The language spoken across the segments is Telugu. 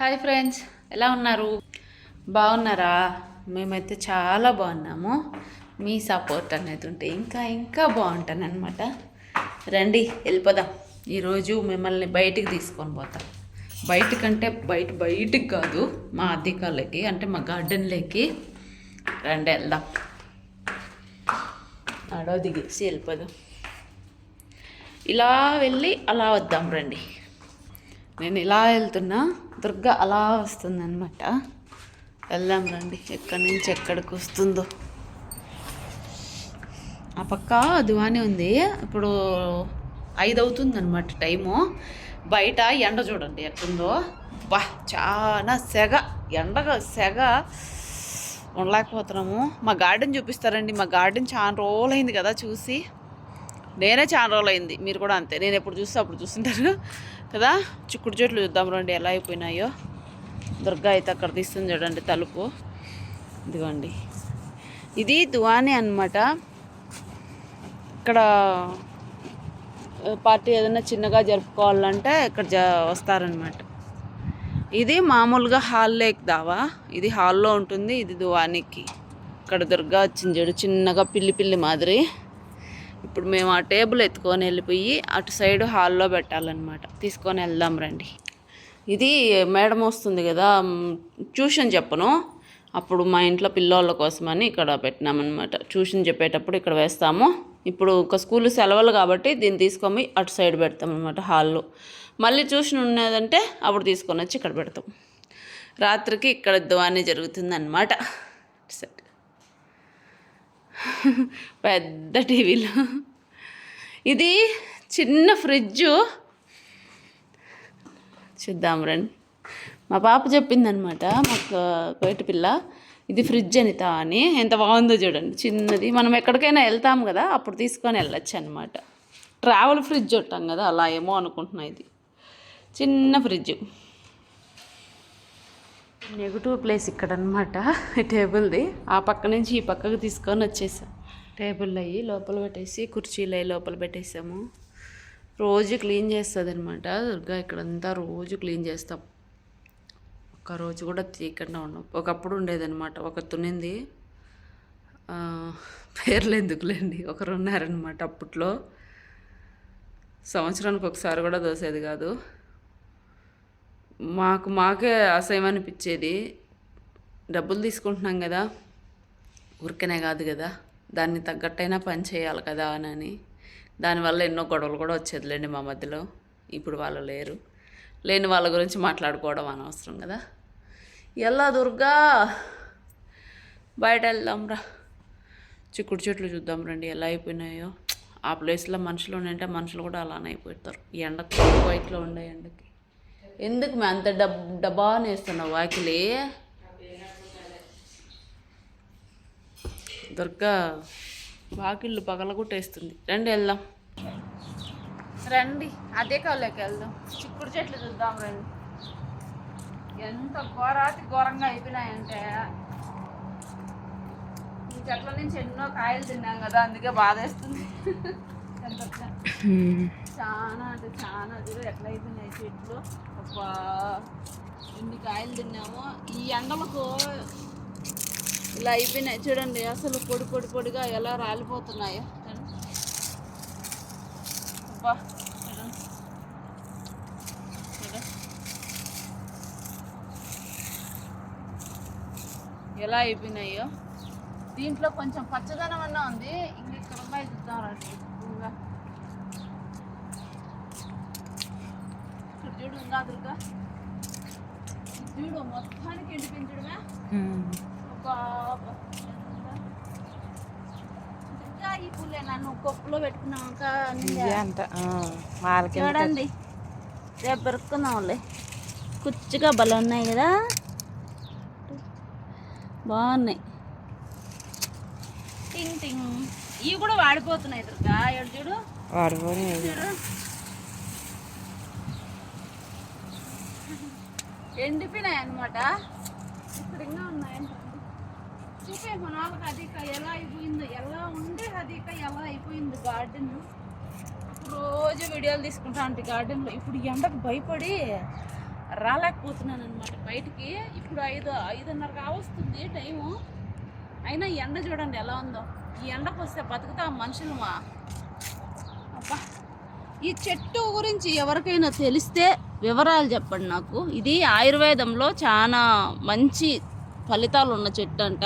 హాయ్ ఫ్రెండ్స్ ఎలా ఉన్నారు? బాగున్నారా? మేమైతే చాలా బాగున్నాము. మీ సపోర్ట్ అనేది ఉంటే ఇంకా ఇంకా బాగుంటాను అనమాట రండి వెళ్ళిపోదాం. ఈరోజు మిమ్మల్ని బయటికి తీసుకొని పోతాం. బయటకంటే బయట బయటికి కాదు మా అధికారులకి అంటే మా గార్డెన్లోకి రండి వెళ్దాం. అడవి దిగేసి వెళ్ళిపోదాం. ఇలా వెళ్ళి అలా వద్దాం రండి. నేను ఇలా వెళ్తున్నా దుర్గ అలా వస్తుందన్నమాట. వెళ్దాం రండి ఎక్కడి నుంచి ఎక్కడికి వస్తుందో. ఆ పక్క దువాని ఉంది. ఇప్పుడు ఐదు అవుతుందన్నమాట టైము. బయట ఎండ చూడండి ఎట్టుందో. బా చాలా సెగ ఎండగా సెగ. ఉండలేకపోతున్నాము. మా గార్డెన్ చూపిస్తారండి. మా గార్డెన్ చాలా రోజులైంది కదా చూసి. నేనే చాలా రోజులు అయింది మీరు కూడా అంతే. నేను ఎప్పుడు చూస్తే అప్పుడు చూస్తుంటారు. కదా? చిక్కుడు చెట్లు చూద్దాం రండి ఎలా అయిపోయినాయో. దుర్గా అయితే అక్కడ తీస్తుంది చూడండి తలుపు. ఇదిగోండి. ఇది దువాని అన్నమాట. ఇక్కడ పార్టీ ఏదైనా చిన్నగా జరుపుకోవాలంటే ఇక్కడ జ వస్తారనమాట ఇది మామూలుగా హాల్ లేక్ దావా. ఇది హాల్లో ఉంటుంది ఇది దువానికి. ఇక్కడ దుర్గా వచ్చింది చూడు చిన్నగా పిల్లి పిల్లి మాదిరి. ఇప్పుడు మేము ఆ టేబుల్ ఎత్తుకొని వెళ్ళిపోయి అటు సైడ్ హాల్లో పెట్టాలన్నమాట. తీసుకొని వెళ్దాం రండి. ఇది మేడం వస్తుంది కదా ట్యూషన్ చెప్పను. అప్పుడు మా ఇంట్లో పిల్లోళ్ళ కోసమని ఇక్కడ పెట్టినామన్నమాట. ట్యూషన్ చెప్పేటప్పుడు ఇక్కడ వేస్తాము. ఇప్పుడు ఒక స్కూల్ సెలవులు కాబట్టి దీన్ని తీసుకొని అటు సైడ్ పెడతాం అనమాట హాల్లో. మళ్ళీ ట్యూషన్ ఉన్నదంటే అప్పుడు తీసుకొని వచ్చి ఇక్కడ పెడతాం. రాత్రికి ఇక్కడ దువాని జరుగుతుంది అనమాట పెద్ద టీవీలో. ఇది చిన్న ఫ్రిడ్జ్. చూద్దాం రండి. మా పాప చెప్పిందనమాట మాకు బయట పిల్ల ఇది ఫ్రిడ్జ్ అనిత అని. ఎంత బాగుందో చూడండి చిన్నది. మనం ఎక్కడికైనా వెళ్తాం కదా అప్పుడు తీసుకొని వెళ్ళొచ్చు అనమాట ట్రావెల్ ఫ్రిడ్జ్ ఉంటాం కదా అలా ఏమో అనుకుంటున్నా ఇది. చిన్న ఫ్రిడ్జ్. నెగిటివ్ ప్లేస్ ఇక్కడ అనమాట టేబుల్ది. ఆ పక్క నుంచి ఈ పక్కకు తీసుకొని వచ్చేసాం. టేబుల్ అయ్యి లోపల పెట్టేసి కుర్చీలు అయ్యి లోపల పెట్టేసాము. రోజు క్లీన్ చేస్తుంది అనమాట దుర్గా ఇక్కడంతా రోజు క్లీన్ చేస్తాం. ఒక రోజు కూడా తీయకుండా ఉన్నాం ఒకప్పుడు ఉండేదన్నమాట. ఒక తునింది పేర్లు ఎందుకులేండి? ఒకరు ఉన్నారనమాట అప్పట్లో. సంవత్సరానికి ఒకసారి కూడా దోసేది కాదు. మాకు మాకే అసహ్యం అనిపించేది డబ్బులు తీసుకుంటున్నాం కదా ఊరికనే కాదు కదా దాన్ని తగ్గట్టయినా పని చేయాలి కదా అని దానివల్ల ఎన్నో గొడవలు కూడా వచ్చేదిలేండి మా మధ్యలో. ఇప్పుడు వాళ్ళు లేరు. లేని వాళ్ళ గురించి మాట్లాడుకోవడం అనవసరం కదా. ఎలా దుర్గా! బయట వెళ్దాంరా చిక్కుడు చెట్లు చూద్దాం రండి ఎలా అయిపోయినాయో. ఆ ప్లేస్లో మనుషులు ఉండంటే మనుషులు కూడా అలానే అయిపోతారు. ఎండ ఎండకు వైట్లో ఉండే ఎండకి. ఎందుకు మే అంత డబ్ డబ్బా వేస్తున్నావు వాకిలి? దుర్గా వాకిళ్ళు పగలగొట్టేస్తుంది. రండి వెళ్దాం. రండి అదే కాలేకి వెళ్దాం. చిక్కుడు చెట్లు చూద్దాం రండి. ఎంత ఘోరాతి ఘోరంగా అయిపోయినాయంటే. ఈ చెట్ల నుంచి ఎన్నో కాయలు తిన్నాం కదా అందుకే బాధేస్తుంది. చాలా అంటే చాలా చూడు ఎట్లా అయిపోయినాయి చెట్లు. ఎన్ని కాయలు తిన్నామో. ఈ ఎండలకు ఇలా అయిపోయినాయి. చూడండి అసలు పొడి పొడి పొడిగా ఎలా రాలిపోతున్నాయో. అబ్బా. ఎలా అయిపోయినాయో. దీంట్లో కొంచెం పచ్చదనం అన్నా ఉంది. ఇంక ఇక్కడ ఉన్నాయి చూద్దాం రండి. దుర్గా చూడు మొత్తానికి ఎండిపించడమే ఒక ఇంకా ఈ పూలే నన్ను కొప్పులో పెట్టుకున్నాక అంట వాళ్ళకి చూడండి. రేపు పెరుక్కుందాంలే. కుచ్చిగా బలం ఉన్నాయి కదా. బాగున్నాయి. టింగ్ టింగ్. ఇవి కూడా వాడిపోతున్నాయి దుర్గా ఎడు చూడు. వాడుకొని ఎండిపోయినాయి అనమాట ఇక్కడ ఇంకా ఉన్నాయి? చూపే మన వాళ్ళకి అది ఎలా అయిపోయిందో ఎలా ఉండే అది ఎలా అయిపోయింది గార్డెన్ రోజు వీడియోలు తీసుకుంటా అంటే గార్డెన్లో ఇప్పుడు ఎండకు భయపడి రాలేకపోతున్నాను అనమాట బయటికి. ఇప్పుడు ఐదు ఐదున్నర కావస్తుంది టైము. అయినా ఎండ చూడండి ఎలా ఉందో. ఈ ఎండకు వస్తే బతుకుతాం మనుషులమా? అబ్బా! ఈ చెట్టు గురించి ఎవరికైనా తెలిస్తే వివరాలు చెప్పండి నాకు. ఇది ఆయుర్వేదంలో చాలా మంచి ఫలితాలు ఉన్న చెట్టు అంట.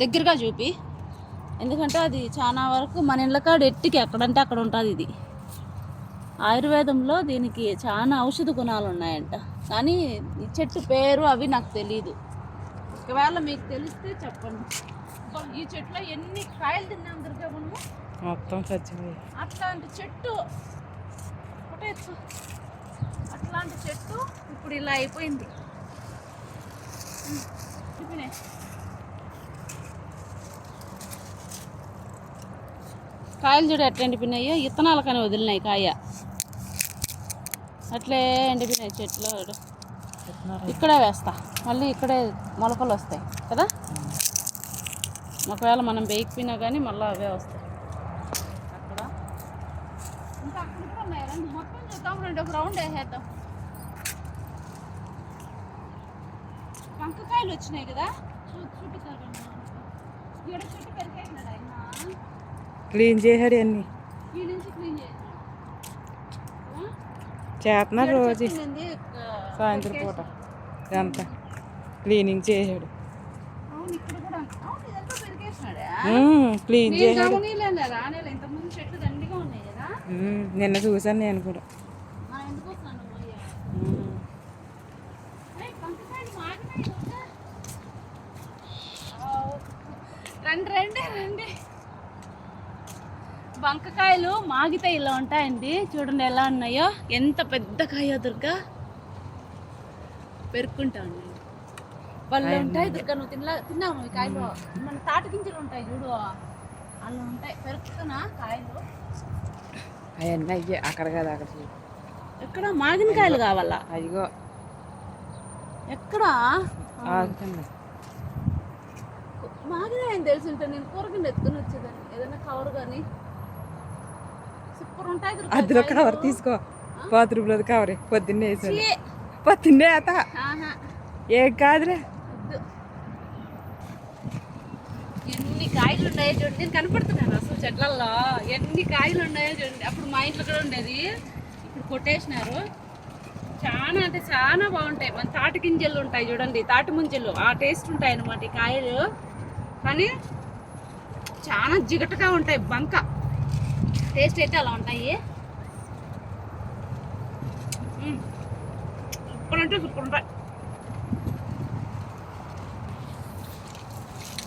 దగ్గరగా చూపి. ఎందుకంటే అది చాలా వరకు మన ఇళ్ళకాడ ఎట్టికి ఎక్కడంటే అక్కడ ఉంటుంది ఇది. ఆయుర్వేదంలో దీనికి చాలా ఔషధ గుణాలు ఉన్నాయంట. కానీ ఈ చెట్టు పేరు అవి నాకు తెలియదు ఒకవేళ మీకు తెలిస్తే చెప్పండి. ఈ చెట్టులో ఎన్ని కాయలు తిన్నాం దుర్గా మనము మొత్తం చచ్చిపోయి. అట్లాంటి చెట్టు. అట్లాంటి చెట్టు ఇప్పుడు ఇలా అయిపోయింది. కాయలు చూడు ఎట్లా ఎండిపోయినాయో ఇత్తనాలు కానీ వదిలినాయి కాయ. అట్లే ఎండిపోయినాయి చెట్లు ఇక్కడే వేస్తా. మళ్ళీ ఇక్కడే మొలకలు వస్తాయి కదా? ఒకవేళ మనం వేయకపోయినా కానీ మళ్ళీ అవే వస్తాయి అక్కడ ఇంకా అక్కడ కూడా ఉన్నాయి రండి మొత్తం చూద్దాం రండి ఒక రౌండ్ వేసేద్దాం. వంకాయలు వచ్చినాయి కదా? చూపిస్తారు చెట్టు ఆయన. క్లీన్ చేశాడు అన్ని? చేస్తున్నారు రోజు. సాయంత్రం పూట. ఇదంతా. క్లీనింగ్ చేశాడు. క్లీన్ చేశాడు. నిన్న చూసాను నేను కూడా. రండి రండి రండి. బంకకాయలు మాగితే ఇలా ఉంటాయండి. చూడండి ఎలా ఉన్నాయో. ఎంత పెద్ద కాయ దుర్గా. పెరుక్కుంటా ఉండండి వాళ్ళు ఉంటాయి దుర్గా నువ్వు తినలా తిన్నావు ఈ కాయలు? మన తాటి గింజలు ఉంటాయి చూడు. అలా ఉంటాయి. పెరుకుతున్నా కాయలు. అవన్నీ అయ్యే అక్కడ కదా అక్కడ. ఎక్కడ? మాగిన కాయలు కావాలా? అయ్యో. ఎక్కడ? మాగినాయని తెలిసి ఉంటే నేను కూరగాయలు ఎత్తుకుని వచ్చేదాన్ని. ఏదైనా కవర్ కానీ సూపర్ ఉంటాయి అందులో. కవర్ తీసుకో. బాత్రూంలో కవరే. పొద్దున్నే వేసాను! పొద్దున్నే అత ఏం కాదురే వద్దు. ఎన్ని కాయలు ఉన్నాయో చూడండి నేను కనపడుతున్నాను చెట్లల్లో ఎన్ని కాయలు ఉన్నాయో చూడండి. అప్పుడు మా ఇంట్లో కూడా ఉండేది. ఇప్పుడు కొట్టేసినారు. చాలా అంటే చాలా బాగుంటాయి. మన తాటి గింజలు ఉంటాయి చూడండి. తాటి ముంజలు. ఆ టేస్ట్ ఉంటాయి అన్నమాట ఈ కాయలు. కానీ చాలా జిగటగా ఉంటాయి. బంక. టేస్ట్ అయితే అలా ఉంటాయి. సూపర్ అంటే సూపర్ ఉంటాయి.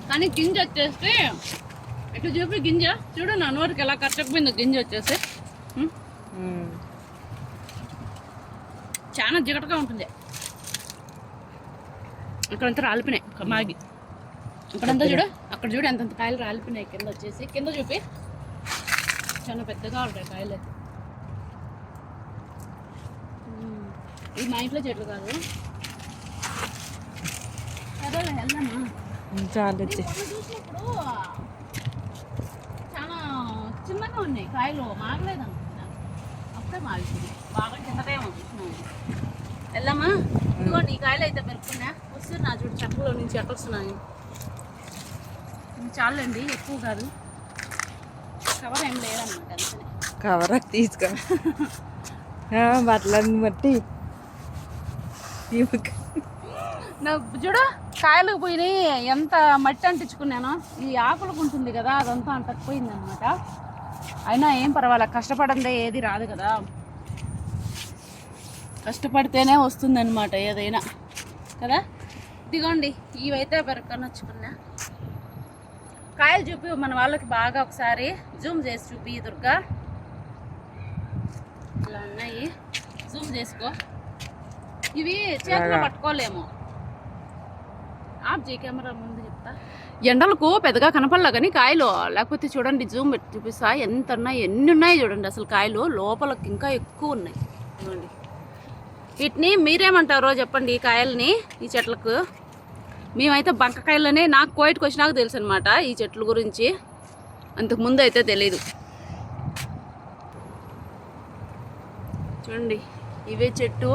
కానీ గింజ వచ్చేస్తే ఇట్లా చూపి గింజ. చూడు నా నోటికి ఎలా కచ్చకపోయిందో గింజ వచ్చేసి. చాలా జిగటగా ఉంటుంది. ఇక్కడంతా రాలిపోయినాయి. ఒక మాగి ఇక్కడంతా చూడు. అక్కడ చూడు ఎంతంత కాయలు రాలిపోయినాయి కింద వచ్చేసి. కింద చూపి. చాలా పెద్దగా ఉంటాయి కాయలు. అయితే. ఇది మా ఇంట్లో చెట్లు కాదు. చాలా చిన్నగా ఉన్నాయి. కాయలు మాగలేదు అనుకుంటా అప్పుడే మాగిపోయింది బాగా చూసినాను వెళ్దామా ఇదిగోండి ఈ కాయలు అయితే పెరుక్కున్నా. వస్తున్నా చూడు చెట్లలో నుంచి ఎక్కడ వస్తున్నాయి చాలండి ఎక్కువ కాదు. కవర్ ఏం లేదన్నమాట కవర్ తీసుకో. ఆ, బట్టలన్నీ బట్టి. నా చూడు కాయలకు పోయినాయి. ఎంత మట్టి అంటించుకున్నానో. ఈ ఆకులకు ఉంటుంది కదా అదంతా అంటకపోయింది అనమాట అయినా ఏం పర్వాలే కష్టపడందే ఏది రాదు కదా. కష్టపడితేనే వస్తుందన్నమాట ఏదైనా కదా? ఇదిగోండి ఇవైతే పెరకనొచ్చుకున్నా కాయలు చూపి మన వాళ్ళకి బాగా ఒకసారి జూమ్ చేసి చూపి దుర్గా. ఇలా ఉన్నాయి. జూమ్ చేసుకో. ఇవి చేతిలో పట్టుకోలేము. ఆఫ్ చేయి కెమెరా ముందు చెప్తా. ఎండలకు పెద్దగా కనపడలా కానీ కాయలు లేకపోతే చూడండి జూమ్ పెట్టి చూపిస్తా ఎంత ఉన్నాయి ఎన్ని ఉన్నాయి చూడండి అసలు కాయలు లోపలకి ఇంకా ఎక్కువ ఉన్నాయి. చూడండి వీటిని మీరేమంటారో చెప్పండి ఈ కాయల్ని ఈ చెట్లకు. మేమైతే బంకకాయలనే నాకు కోయిట్కి వచ్చినాక తెలుసు అనమాట ఈ చెట్ల గురించి. అంతకుముందు అయితే తెలియదు చూడండి ఇవే చెట్టు.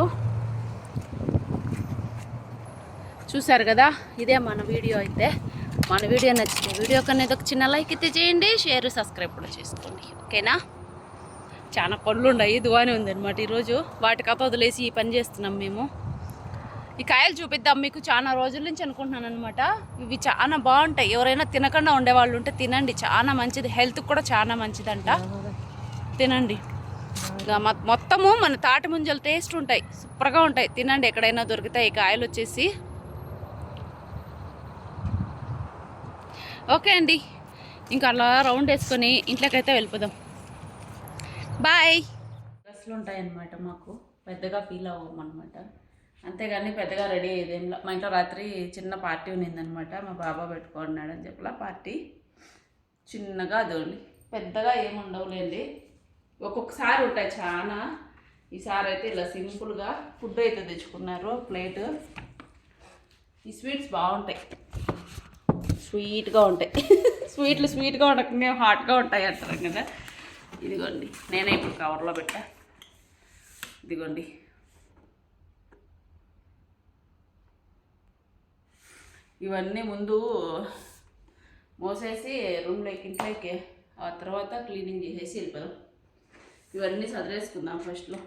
చూసారు కదా ఇదే మన వీడియో అయితే. మన వీడియో నచ్చితే వీడియో కన్నా ఒక చిన్న లైక్ అయితే చేయండి షేర్ సబ్స్క్రైబ్ కూడా చేసుకోండి. ఓకేనా? చాలా పనులు ఉన్నాయి దువానే ఉందన్నమాట ఈరోజు. వాటి కథ వదిలేసి ఈ పని చేస్తున్నాం మేము. ఈ కాయలు చూపిద్దాం మీకు. చాలా రోజుల నుంచి అనుకుంటున్నాను అనమాట ఇవి చాలా బాగుంటాయి. ఎవరైనా తినకుండా ఉండేవాళ్ళు ఉంటే తినండి. చాలా మంచిది. హెల్త్కి కూడా చాలా మంచిదంట. తినండి. మొత్తము మన తాటి ముంజలు టేస్ట్ ఉంటాయి. సూపర్గా ఉంటాయి. తినండి. ఎక్కడైనా దొరుకుతాయి ఈ కాయలు వచ్చేసి. ఓకే అండి. ఇంకా అలా రౌండ్ వేసుకొని ఇంట్లోకైతే వెళ్ళిపోదాం. బాయ్. డ్రెస్సులు ఉంటాయన్నమాట మాకు. పెద్దగా ఫీల్ అవ్వము అనమాట అంతేగాని పెద్దగా రెడీ అయ్యేదేం మా ఇంట్లో రాత్రి చిన్న పార్టీ ఉన్నిందనమాట మా బాబా పెట్టుకున్నాడు అని చెప్పి పార్టీ. చిన్నగా అదోండి. పెద్దగా ఏముండవులేండి ఒక్కొక్కసారి ఉంటాయి చాలా ఈసారి అయితే ఇలా సింపుల్గా ఫుడ్ అయితే తెచ్చుకున్నారు. ప్లేట్. ఈ స్వీట్స్ బాగుంటాయి. స్వీట్గా ఉంటాయి. స్వీట్లు స్వీట్గా ఉండకుండా హాట్గా ఉంటాయి అంటారు కదా. ఇదిగోండి నేనే ఇప్పుడు కవర్లో పెట్టా. ఇదిగోండి. ఇవన్నీ ముందు మోసేసి రూమ్లోకి ఇంట్లోకి ఆ తర్వాత క్లీనింగ్ చేసేసి వెళ్ళిపోదాం. ఇవన్నీ చదివేసుకుందాం ఫస్ట్లో.